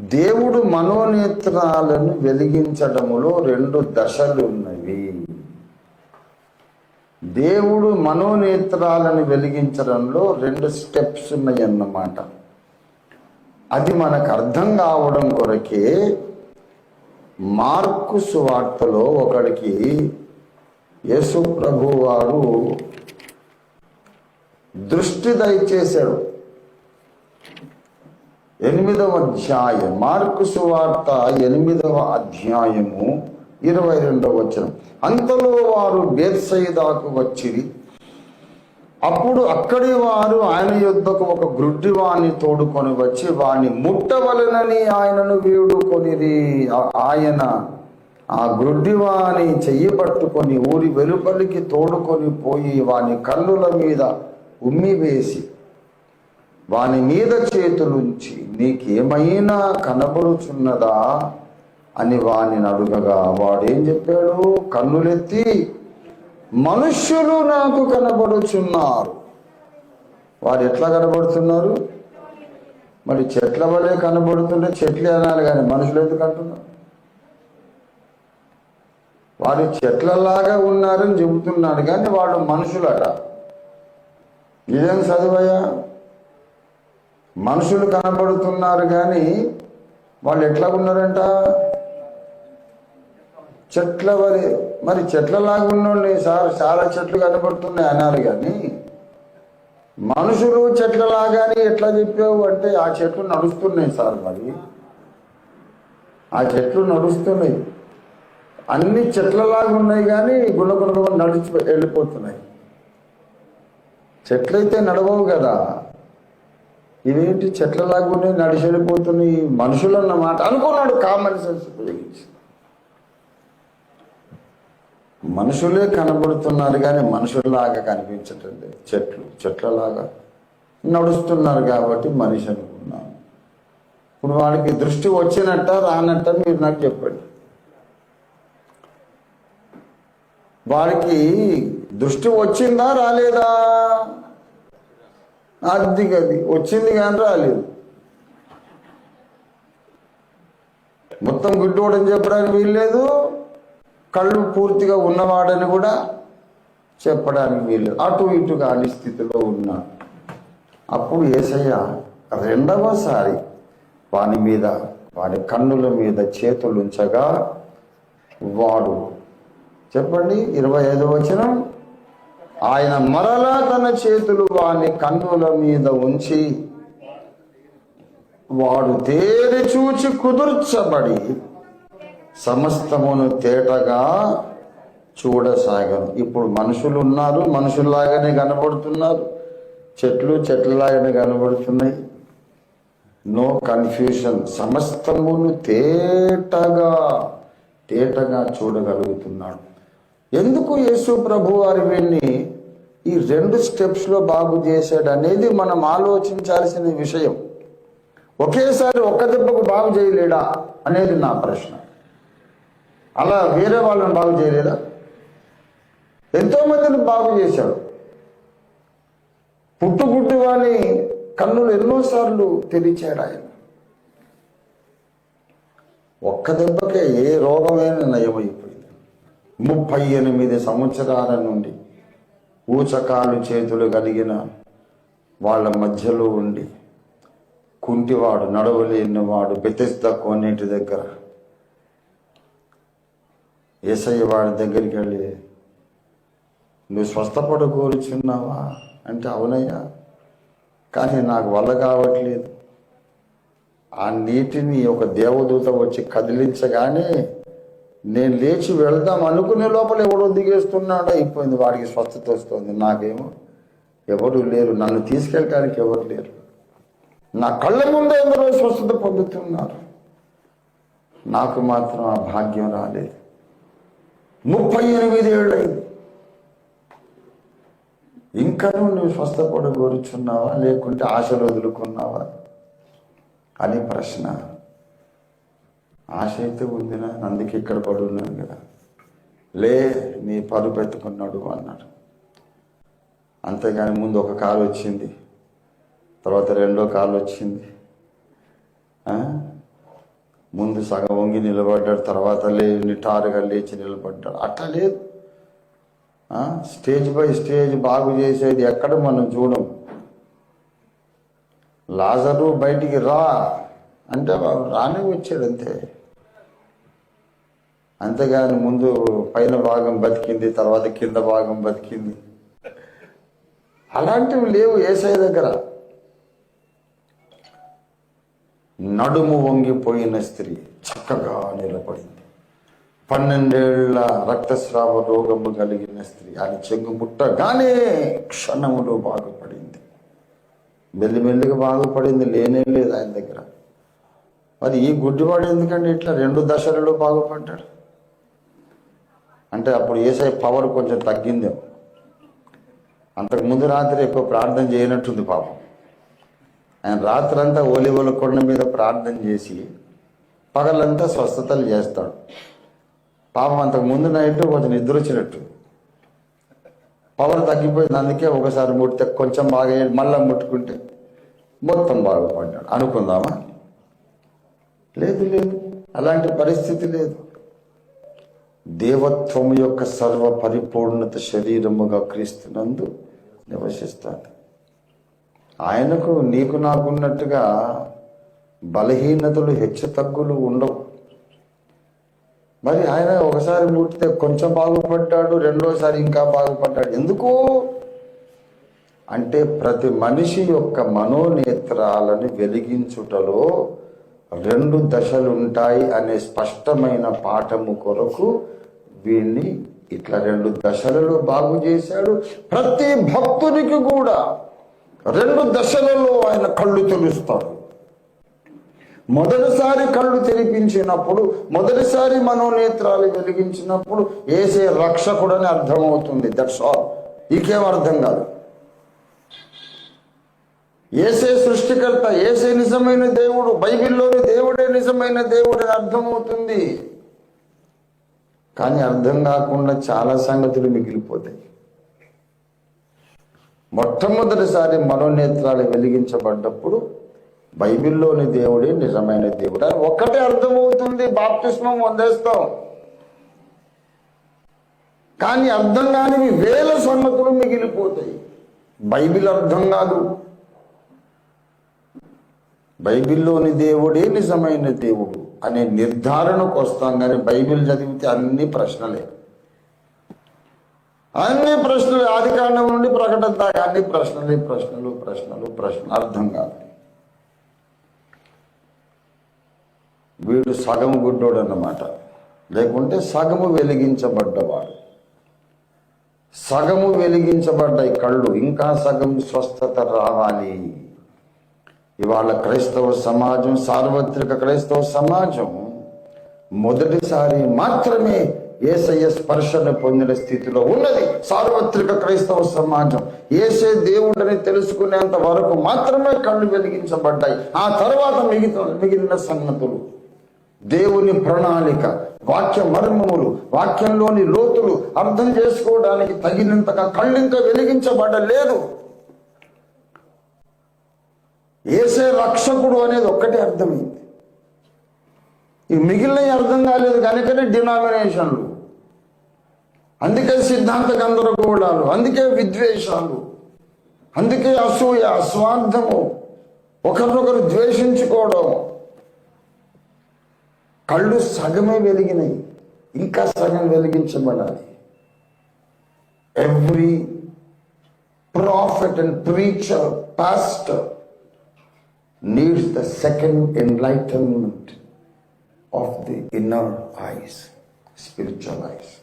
దేవుడు మనోనేత్రాలను వెలిగించడములో రెండు దశలు ఉన్నవి. దేవుడు మనోనేత్రాలను వెలిగించడంలో రెండు స్టెప్స్ ఉన్నాయి అన్నమాట అది మనకు అర్థం కావడం కొరకే మార్కు సువార్తలో ఒకడికి యేసు ప్రభు వారు దృష్టి దయచేశాడు. ఎనిమిదవ అధ్యాయం మార్కు సువార్త ఎనిమిదవ అధ్యాయము ఇరవై రెండవ వచనం. అంతలో వారు బేత్సైదాకు వచ్చిరి. అప్పుడు అక్కడి వారు ఆయన యుద్ధకు ఒక గ్రుడ్డివాణ్ణి తోడుకొని వచ్చి వాణ్ణి ముట్టవలనని ఆయనను వేడుకొనిది ఆయన ఆ గ్రుడ్డివాణి చెయ్యి పట్టుకొని ఊరి వెలుపలికి తోడుకొని పోయి వాని కన్నుల మీద ఉమ్మి వేసి వాని మీద చేతులుంచి నీకేమైనా కనబడుచున్నదా అని వానిని అడుగగా వాడేం చెప్పాడు? కన్నులెత్తి మనుష్యులు నాకు కనబడుచున్నారు. వారు ఎట్లా కనబడుతున్నారు? మరి చెట్ల వలె కనబడుతుంటే చెట్లే అనాలి కానీ మనుషులు ఎందుకు అంటున్నారు? వారు చెట్లలాగా ఉన్నారని చెబుతున్నాడు కానీ వాళ్ళు మనుషులట. ఇదేం చదువయ్యా? మనుషులు కనబడుతున్నారు కానీ వాళ్ళు ఎట్లా ఉన్నారంట? చెట్ల వరి మరి చెట్లలాగా ఉన్నోళ్ళని సార్ చాలా చెట్లు కనబడుతున్నాయి అన్నారు కానీ మనుషులు చెట్లలాగానే ఎట్లా చెప్పావు అంటే ఆ చెట్లు నడుస్తున్నాయి సార్ మరి. ఆ చెట్లు నడుస్తున్నాయి. అన్ని చెట్లలాగా ఉన్నాయి కానీ గుణగుణ నడిచి వెళ్ళిపోతున్నాయి. చెట్లయితే నడవవు కదా. ఇవేంటి చెట్లలాగానే ఉన్నాయి నడిచి మనుషులు అన్నమాట అనుకున్నాడు కామన్ సెన్స్ ఉపయోగించి. మనుషులే కనబడుతున్నారు కానీ మనుషుల్లాగా కనిపించటం లేదు. చెట్లు చెట్లలాగా నడుస్తున్నారు కాబట్టి మనిషి అనుకున్నాను. ఇప్పుడు వాడికి దృష్టి వచ్చినట్ట రానట్ట మీరు నాకు చెప్పండి. వాడికి దృష్టి వచ్చిందా రాలేదా? అది. గది వచ్చింది కానీ రాలేదు. మొత్తం గుడ్డోడని చెప్పడానికి వీల్లేదు. కళ్ళు పూర్తిగా ఉన్నవాడని కూడా చెప్పడానికి వీల్లేదు. అటు ఇటు కాని స్థితిలో ఉన్నాడు. అప్పుడు ఏసయ్య రెండవసారి వాని మీద వాని కన్నుల మీద చేతులుంచగా వాడు చెప్పండి ఇరవై ఐదవ వచనం? ఆయన మరలా తన చేతులు వాని కన్నుల మీద ఉంచి వాడు తేరి చూచి కుదుర్చబడి సమస్తమును తేటగా చూడసాగను ఇప్పుడు మనుషులు ఉన్నారు మనుషుల్లాగానే కనబడుతున్నారు. చెట్లు చెట్లలాగానే కనబడుతున్నాయి. నో కన్ఫ్యూషన్ సమస్తమును తేటగా తేటగా చూడగలుగుతున్నాడు. ఎందుకు యేసు ప్రభు వారి వీళ్ళని ఈ రెండు స్టెప్స్లో బాగు చేశాడు అనేది మనం ఆలోచించాల్సిన విషయం. ఒకేసారి ఒక్క దెబ్బకు బాగు చేయలేడా అనేది నా ప్రశ్న. అలా వేరే వాళ్ళని బాగు చేయలేదా? ఎంతోమందిని బాగు చేశాడు. పుట్టుగుడ్డి వాని కన్నులు ఎన్నోసార్లు తెరిచాడు ఆయన. ఒక్క దెబ్బకే ఏ రోగమైన నయమైపోయింది. ముప్పై ఎనిమిది సంవత్సరాల నుండి ఊచకాలు చేతులు కలిగిన వాళ్ళ మధ్యలో ఉండి కుంటివాడు నడవలేని వాడు బెతెస్త కోనేటి దగ్గర ఏసయ్య వాడి దగ్గరికి వెళ్ళి నువ్వు స్వస్థపడ కోరుచున్నావా అంటే అవునయ్యా కానీ నాకు వల్ల కావట్లేదు. ఆ నీటిని ఒక దేవదూత వచ్చి కదిలించగానే నేను లేచి వెళ్దాం అనుకునే లోపల ఎవడో దిగేస్తున్నాడో అయిపోయింది వాడికి స్వస్థత వస్తుంది. నాకేమో ఎవరు లేరు నన్ను తీసుకెళ్ళడానికి ఎవరు లేరు. నా కళ్ళ ముందే ఎందరో స్వస్థత పొందుతున్నారు. నాకు మాత్రం ఆ భాగ్యం రాలేదు. ముప్పై ఎనిమిది ఏళ్ళైంది ఇంకా నువ్వు స్వస్థపడ కోరుచున్నావా లేకుంటే ఆశలు వదులుకున్నావా అని ప్రశ్న. ఆశ అయితే ఉందినా అందుకే ఇక్కడ పడున్నాను కదా. లే నీ పరుపు ఎత్తుకున్నాడు అన్నాడు. అంతేగాని ముందు ఒక కాలు వచ్చింది తర్వాత రెండో కాలు వచ్చింది. ముందు సగం వంగి నిలబడ్డాడు తర్వాత లే నిటారుగా లేచి నిలబడ్డాడు. అట్లా లేదు. స్టేజ్ బై స్టేజ్ బాగు చేసేది ఎక్కడ మనం చూడం. లాజరు బయటికి రా అంటే రానే వచ్చాడు అంతే అంతేగాని ముందు పైన భాగం బతికింది తర్వాత కింద భాగం బతికింది. అలాంటివి లేవు ఏసఐ దగ్గర. నడుము వంగిపోయిన స్త్రీ చక్కగా నిలబడింది. పన్నెండేళ్ళ రక్తస్రావ రోగము కలిగిన స్త్రీ అని చెంగు ముట్టగానే క్షణములో బాగుపడింది మెల్లిమెల్లిగా బాగుపడింది లేనే లేదు ఆయన దగ్గర. మరి ఈ గుడ్డివాడు ఎందుకంటే ఇట్లా రెండు దశలలో బాగుపడ్డాడు అంటే అప్పుడు ఏసఐ పవర్ కొంచెం తగ్గిందేమో అంతకు ముందు రాత్రి ఎక్కువ ప్రార్థన చేయనట్టుంది పాపం. ఆయన రాత్రంతా ఓలివల కొండ మీద ప్రార్థన చేసి పగలంతా స్వస్థతలు చేస్తాడు. పాపం అంతకు ముందు నైట్ కొంచెం నిద్ర వచ్చినట్టు. పవర్ తగ్గిపోయింది అందుకే ఒకసారి ముడితే కొంచెం బాగా మళ్ళీ ముట్టుకుంటే మొత్తం బాగుపడ్డాడు అనుకుందామా? లేదు లేదు. అలాంటి పరిస్థితి లేదు. దేవత్వం యొక్క సర్వ పరిపూర్ణత శరీరముగా క్రీస్తునందు నివసిస్తాడు ఆయనకు నీకు నాకున్నట్టుగా బలహీనతలు హెచ్చు తగ్గులు ఉండవు. మరి ఆయన ఒకసారి ముట్టితే కొంచెం బాగుపడ్డాడు రెండోసారి ఇంకా బాగుపడ్డాడు. ఎందుకు? అంటే ప్రతి మనిషి యొక్క మనోనేత్రాలను వెలిగించుటలో రెండు దశలు ఉంటాయి అనే స్పష్టమైన పాఠము కొరకు వీడిని ఇట్లా రెండు దశలలో బాగు చేశాడు. ప్రతి భక్తునికి కూడా రెండు దశలలో ఆయన కళ్ళు తెలుస్తాడు మొదటిసారి కళ్ళు తెరిపించినప్పుడు మొదటిసారి మనోనేత్రాలు వెలిగించినప్పుడు ఏసే రక్షకుడని అర్థమవుతుంది. దట్స్ ఆల్ ఇంకేం అర్థం కాదు. ఏసే సృష్టికర్త ఏసే నిజమైన దేవుడు బైబిల్లోని దేవుడే నిజమైన దేవుడు అని అర్థమవుతుంది. కానీ అర్థం కాకుండా చాలా సంగతులు మిగిలిపోతాయి. మొట్టమొదటిసారి మనోనేత్రాలు వెలిగించబడ్డప్పుడు బైబిల్లోని దేవుడే నిజమైన దేవుడు అని ఒక్కటే అర్థమవుతుంది. బాప్తిస్మం వందేస్తాం కానీ అర్థం కానివి వేల సంగతులు మిగిలిపోతాయి. బైబిల్ అర్థం కాదు. బైబిల్లోని దేవుడే నిజమైన దేవుడు అనే నిర్ధారణకు వస్తాం కానీ బైబిల్ చదివితే అన్ని ప్రశ్నలే. అన్ని ప్రశ్నలు. ఆది కాండం నుండి ప్రకటన దాకా అన్ని ప్రశ్నలే. ప్రశ్నలు ప్రశ్నలు ప్రశ్నలు. అర్థం కాదు. వీడు సగము గుడ్డోడు అన్నమాట లేకుంటే సగము వెలిగించబడ్డవాడు. సగము వెలిగించబడ్డ ఈ కళ్ళు. ఇంకా సగం స్వస్థత రావాలి. ఇవాళ క్రైస్తవ సమాజం సార్వత్రిక క్రైస్తవ సమాజం మొదటిసారి మాత్రమే ఏసయ్య స్పర్శను పొందిన స్థితిలో ఉన్నది. సార్వత్రిక క్రైస్తవ సమాజం. ఏసే దేవుడని తెలుసుకునేంత వరకు మాత్రమే కళ్ళు వెలిగించబడ్డాయి. ఆ తర్వాత మిగతా మిగిలిన సంగతులు. దేవుని ప్రణాళిక వాక్య మర్మములు వాక్యంలోని లోతులు అర్థం చేసుకోవడానికి తగినంతగా కళ్ళు ఇంకా వెలిగించబడలేదు. ఏసే రక్షకుడు అనేది ఒక్కటే అర్థమైంది. ఈ మిగిలినవి అర్థం కాలేదు కనుకనే డినామినేషన్లు. అందుకే సిద్ధాంత గందరగోళాలు అందుకే విద్వేషాలు అందుకే అసూయ స్వార్థము ఒకరినొకరు ద్వేషించుకోవడం. కళ్ళు సగమే వెలిగినాయి ఇంకా సగం వెలిగించబడాలి. Every prophet and preacher pastor needs the second enlightenment of the inner eyes, spiritual eyes.